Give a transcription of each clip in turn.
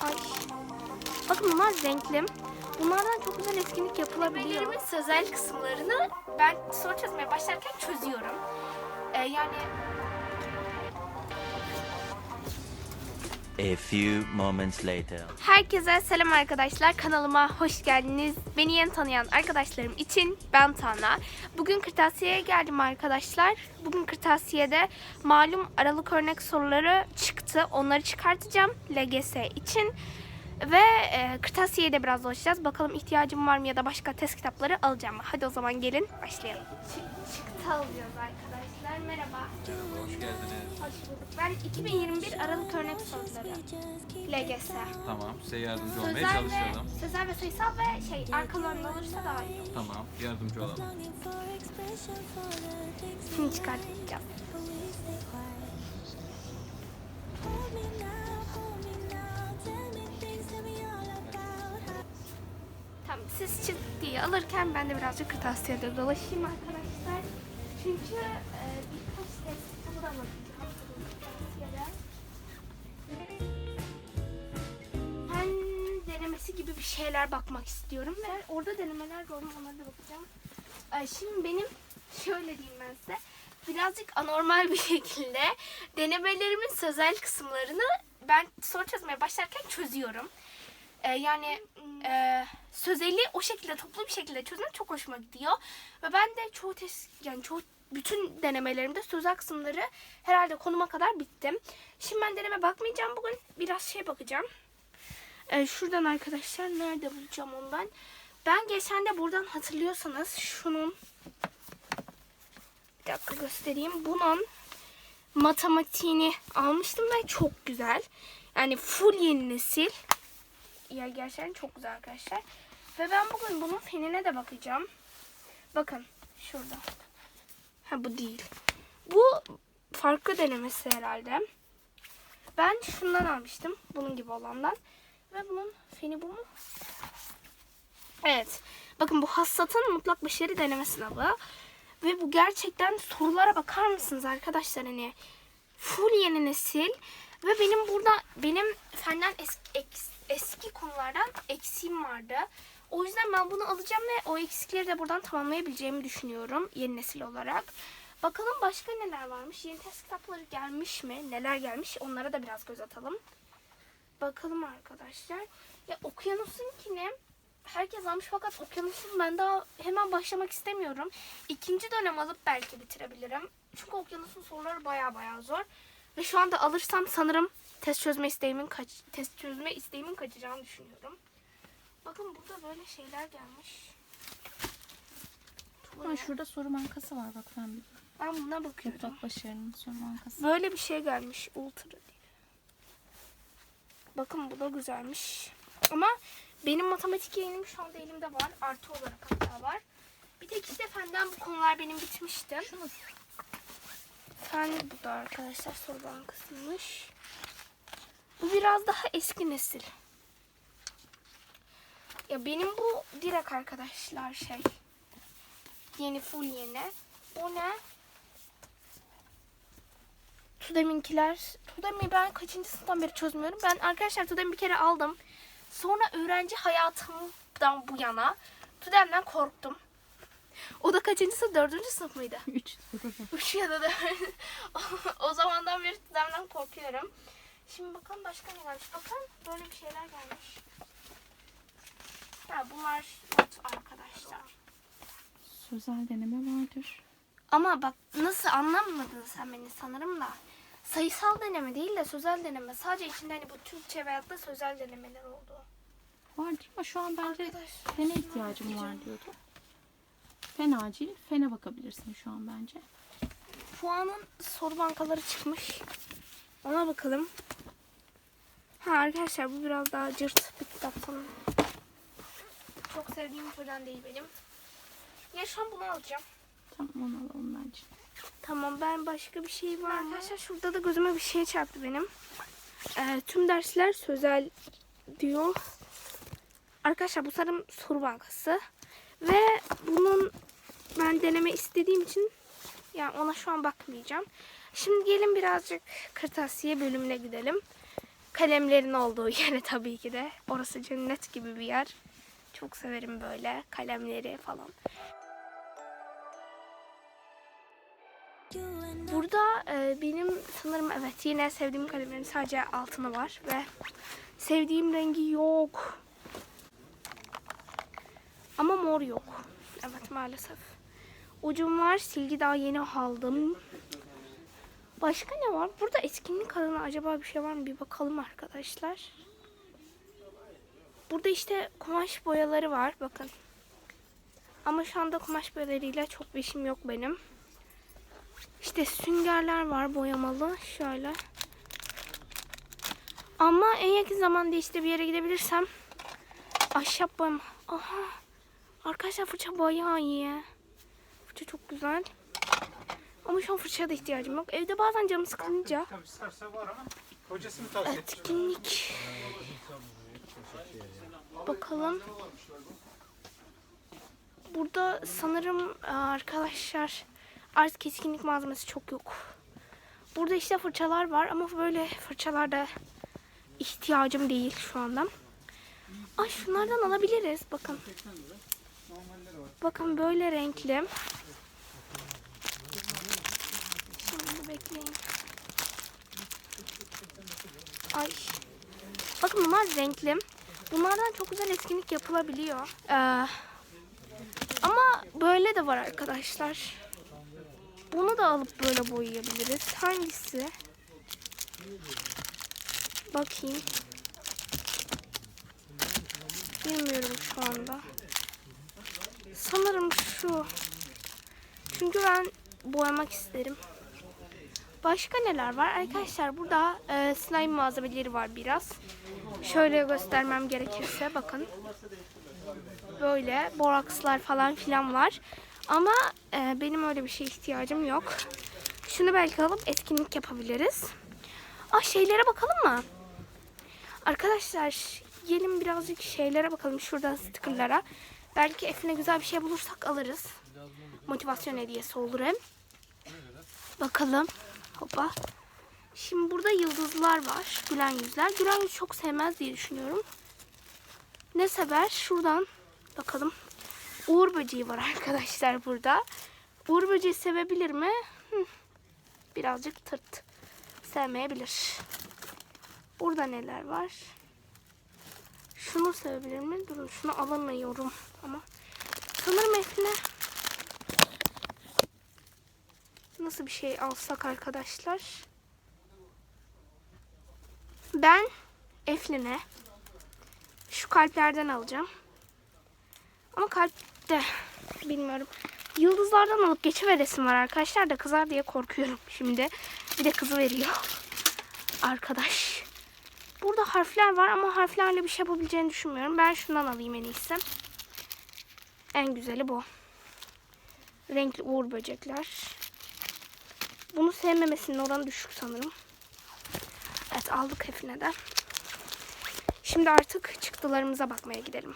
Ay. Bakın bunlar renkli. Bunlardan çok güzel etkinlik yapılabiliyor. Denemelerimin sözel kısımlarını ben soru çözmeye başlarken çözüyorum. Ee, yani A few moments later. Herkese selam arkadaşlar. Kanalıma hoş geldiniz. Beni yeni tanıyan arkadaşlarım için ben Tana. Bugün kırtasiyeye geldim arkadaşlar. Bugün kırtasiyede malum aralık örnek soruları çıktı. Onları çıkartacağım LGS için. Ve e, kırtasiyeye de biraz dolaşacağız. Bakalım ihtiyacım var mı ya da başka test kitapları alacağım mı? Hadi o zaman gelin başlayalım. çıktı alacağız arkadaşlar. Merhaba. Hoş geldiniz. Hoş bulduk. Ben 2021 aralık örnek soruları. LGS. Tamam, size yardımcı olmaya Sözel çalışalım. ve, sözel ve sayısal ve şey arkalarında olursa daha iyi olur. Tamam, yardımcı olalım. Şimdi çıkartacağım. Tamam siz çıt diye alırken ben de birazcık kırtasiyede dolaşayım arkadaşlar. Çünkü gibi bir şeyler bakmak istiyorum ve orada denemeler gördüm onlara da bakacağım. Ay, Şimdi benim şöyle diyeyim ben size. Birazcık anormal bir şekilde denemelerimin sözel kısımlarını ben soru çözmeye başlarken çözüyorum. Ee, yani e, sözeli o şekilde toplu bir şekilde çözmek çok hoşuma gidiyor. Ve ben de çoğu test yani çoğu bütün denemelerimde sözel kısımları herhalde konuma kadar bittim. Şimdi ben deneme bakmayacağım bugün. Biraz şey bakacağım. Ee, şuradan arkadaşlar nerede bulacağım onu ben? Ben geçen de buradan hatırlıyorsanız şunun bir dakika göstereyim. Bunun matematiğini almıştım ve çok güzel. Yani full yeni nesil. Ya gerçekten çok güzel arkadaşlar. Ve ben bugün bunun fenine de bakacağım. Bakın şurada. Ha bu değil. Bu farklı denemesi herhalde. Ben şundan almıştım. Bunun gibi olandan. Ve bunun feni bu mu? Evet. Bakın bu Hassat'ın mutlak başarı deneme sınavı. Ve bu gerçekten sorulara bakar mısınız arkadaşlar hani full yeni nesil ve benim burada benim fenden eski, eks- eski konulardan eksiğim vardı. O yüzden ben bunu alacağım ve o eksikleri de buradan tamamlayabileceğimi düşünüyorum yeni nesil olarak. Bakalım başka neler varmış? Yeni test kitapları gelmiş mi? Neler gelmiş? Onlara da biraz göz atalım. Bakalım arkadaşlar. Ya Okyanus'unkini herkes almış fakat Okyanus'un ben daha hemen başlamak istemiyorum. İkinci dönem alıp belki bitirebilirim. Çünkü Okyanus'un soruları baya baya zor. Ve şu anda alırsam sanırım test çözme isteğimin kaç test çözme isteğimin kaçacağını düşünüyorum. Bakın burada böyle şeyler gelmiş. Ne? şurada soru bankası var bak ben bir Ben buna bakıyorum. başarının soru bankası. Böyle bir şey gelmiş. Ultra diye. Bakın bu da güzelmiş. Ama benim matematik yayınım şu anda elimde var. Artı olarak hatta var. Bir tek işte fenden bu konular benim bitmişti. Şunu Fen bu da arkadaşlar soru bankasıymış. Bu biraz daha eski nesil. Ya benim bu direkt arkadaşlar şey. Yeni full yeni. Bu ne? Tudem'inkiler. Tudem'i ben kaçıncı sınıftan beri çözmüyorum. Ben arkadaşlar Tudem'i bir kere aldım. Sonra öğrenci hayatımdan bu yana Tudem'den korktum. O da kaçıncı sınıf? Dördüncü sınıf mıydı? 3 soru var. Üç ya da dört. o zamandan beri Tudem'den korkuyorum. Şimdi bakalım başka ne gelmiş. Bakın böyle bir şeyler gelmiş. Ha, bunlar not arkadaşlar. Sözel deneme vardır. Ama bak nasıl anlamadın sen beni sanırım da. Sayısal deneme değil de sözel deneme. Sadece içinde hani bu Türkçe veyahut da sözel denemeler oldu. Vardır ama şu an bence Arkadaş, fene ihtiyacım var diyordu. Fen acil. Fene bakabilirsin şu an bence. Puanın soru bankaları çıkmış. Ona bakalım. Ha arkadaşlar bu biraz daha cırt bir kitap sanırım. Çok sevdiğim türden değil benim. Ya şu an bunu alacağım. Tamam onu alalım. Tamam ben başka bir şey var mı? Arkadaşlar şurada da gözüme bir şey çarptı benim. Ee, tüm dersler sözel diyor. Arkadaşlar bu sanırım soru bankası. Ve bunun ben deneme istediğim için yani ona şu an bakmayacağım. Şimdi gelin birazcık kırtasiye bölümüne gidelim. Kalemlerin olduğu yere tabii ki de. Orası cennet gibi bir yer. Çok severim böyle kalemleri falan. Burada e, benim sanırım evet yine sevdiğim kalemlerin sadece altını var ve sevdiğim rengi yok. Ama mor yok. Evet maalesef. Ucum var. Silgi daha yeni aldım. Başka ne var? Burada etkinlik adına acaba bir şey var mı? Bir bakalım arkadaşlar. Burada işte kumaş boyaları var. Bakın. Ama şu anda kumaş boyalarıyla çok bir işim yok benim. İşte süngerler var boyamalı. Şöyle. Ama en yakın zamanda işte bir yere gidebilirsem ahşap boyama. Aha. Arkadaşlar fırça bayağı iyi. Fırça çok güzel. Ama şu an fırçaya da ihtiyacım yok. Evde bazen canım sıkılınca Tabii isterse var ama hocasını tavsiye etmiş. etkinlik. Bakalım. Burada sanırım arkadaşlar artık etkinlik malzemesi çok yok. Burada işte fırçalar var ama böyle fırçalarda ihtiyacım değil şu anda. Ay şunlardan alabiliriz. Bakın. Bakın böyle renkli. Şimdi bekleyin. Ay. Bakın bunlar renkli. Bunlardan çok güzel etkinlik yapılabiliyor. Ee, ama böyle de var arkadaşlar. Bunu da alıp böyle boyayabiliriz. Hangisi? Bakayım. Bilmiyorum şu anda. Sanırım şu. Çünkü ben boyamak isterim. Başka neler var? Arkadaşlar burada e, slime malzemeleri var biraz. Şöyle göstermem gerekirse bakın. Böyle borakslar falan filan var. Ama e, benim öyle bir şeye ihtiyacım yok. Şunu belki alıp etkinlik yapabiliriz. Ah şeylere bakalım mı? Arkadaşlar gelin birazcık şeylere bakalım. Şuradan stickerlara. Belki Efe'ne güzel bir şey bulursak alırız. Motivasyon hediyesi olur hem. Bakalım. Hoppa. Şimdi burada yıldızlar var. Gülen yüzler. Gülen yüz çok sevmez diye düşünüyorum. Ne sever? Şuradan bakalım. Uğur böceği var arkadaşlar burada. Uğur böceği sevebilir mi? Birazcık tırt. Sevmeyebilir. Burada neler var? Şunu sevebilir mi? Durun şunu alamıyorum ama. Sanırım Efne nasıl bir şey alsak arkadaşlar? Ben Eflin'e şu kalplerden alacağım. Ama kalpte bilmiyorum. Yıldızlardan alıp geçiveresim var arkadaşlar da kızar diye korkuyorum şimdi. Bir de kızı veriyor. Arkadaş. Burada harfler var ama harflerle bir şey yapabileceğini düşünmüyorum. Ben şundan alayım en iyisi. En güzeli bu. Renkli uğur böcekler. Bunu sevmemesinin oranı düşük sanırım. Evet aldık hepine de. Şimdi artık çıktılarımıza bakmaya gidelim.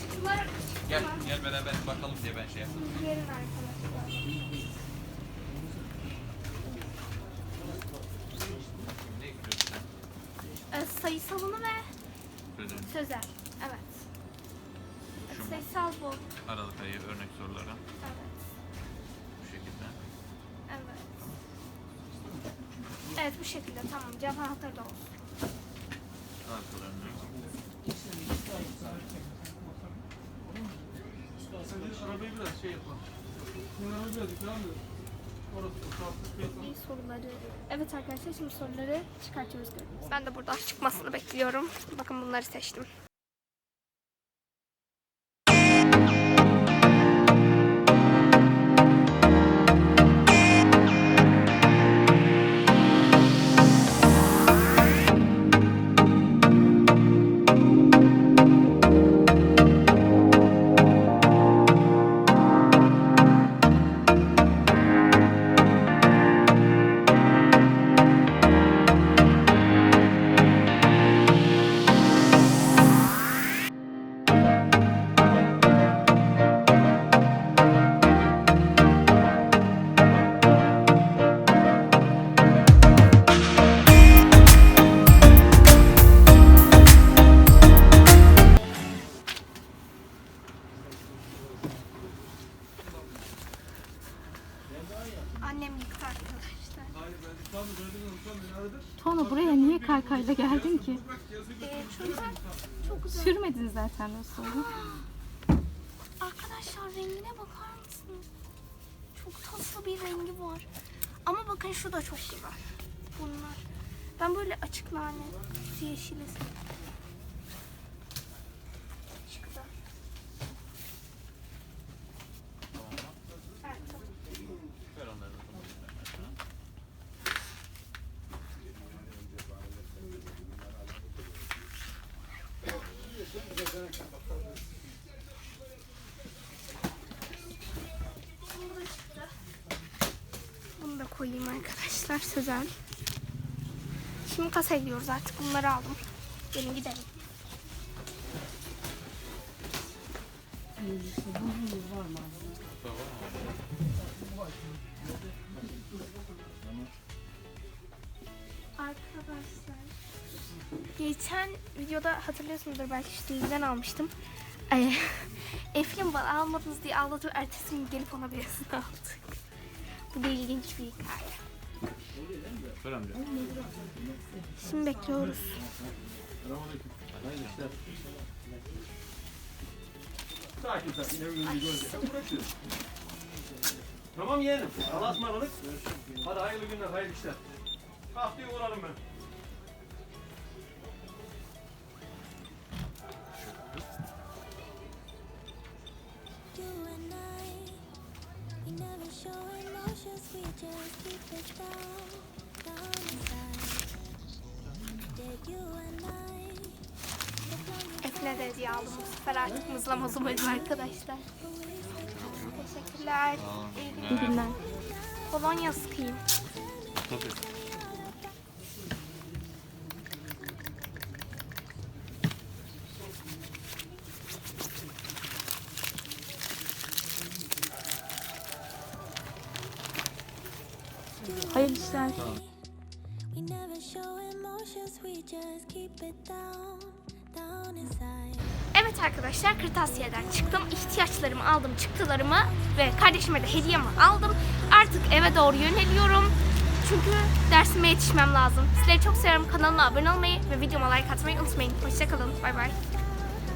Çıktılar Gel, gel beraber bakalım diye ben şey yaptım. yerin arkadaşlar. Ne gidiyorsun sen? Ee, sayısalını ve Söyle. sözel. Evet. Şu mu? Sayısal bu. Aralık ayı örnek sorulara Evet. bu şekilde. Evet. Evet bu şekilde tamam. Cevap anahtarı da olsun. Arkalarını. Arabayı biraz şey yapalım. Arabayı biraz yıkayalım soruları. Evet arkadaşlar şimdi soruları çıkartıyoruz. Ben de burada çıkmasını bekliyorum. Bakın bunları seçtim. Zaten nasıl? Arkadaşlar rengine bakar mısınız? Çok tatlı bir rengi var. Ama bakın şu da çok var. Bunlar. Ben böyle açık nane, yeşili Çıktı. Evet, tamam. Ver onları da tamam. Bunu da koyayım arkadaşlar sözel. Şimdi kasaya gidiyoruz artık bunları aldım. Gelin gidelim. Arkadaşlar geçen videoda hatırlıyorsunuzdur belki Şirin'den almıştım. Ee, Eflin bana almadınız diye ağladı. Ertesi gün gelip ona birisini aldık. Bu da ilginç bir hikaye. Şimdi bekliyoruz. Tamam yeğenim. Allah'a ısmarladık. Hadi hayırlı günler, hayırlı işler. Haftaya uğrarım ben. Efle de hediye aldım bu sefer artık mızlamaz umarım arkadaşlar. Teşekkürler. İyi günler. İyi günler. Kolonya sıkayım. Tabii. Down, down inside. Evet arkadaşlar kırtasiyeden çıktım. İhtiyaçlarımı aldım, çıktılarımı ve kardeşime de hediyemi aldım. Artık eve doğru yöneliyorum. Çünkü dersime yetişmem lazım. Sizleri çok seviyorum. Kanalıma abone olmayı ve videoma like atmayı unutmayın. Hoşçakalın. Bay bay.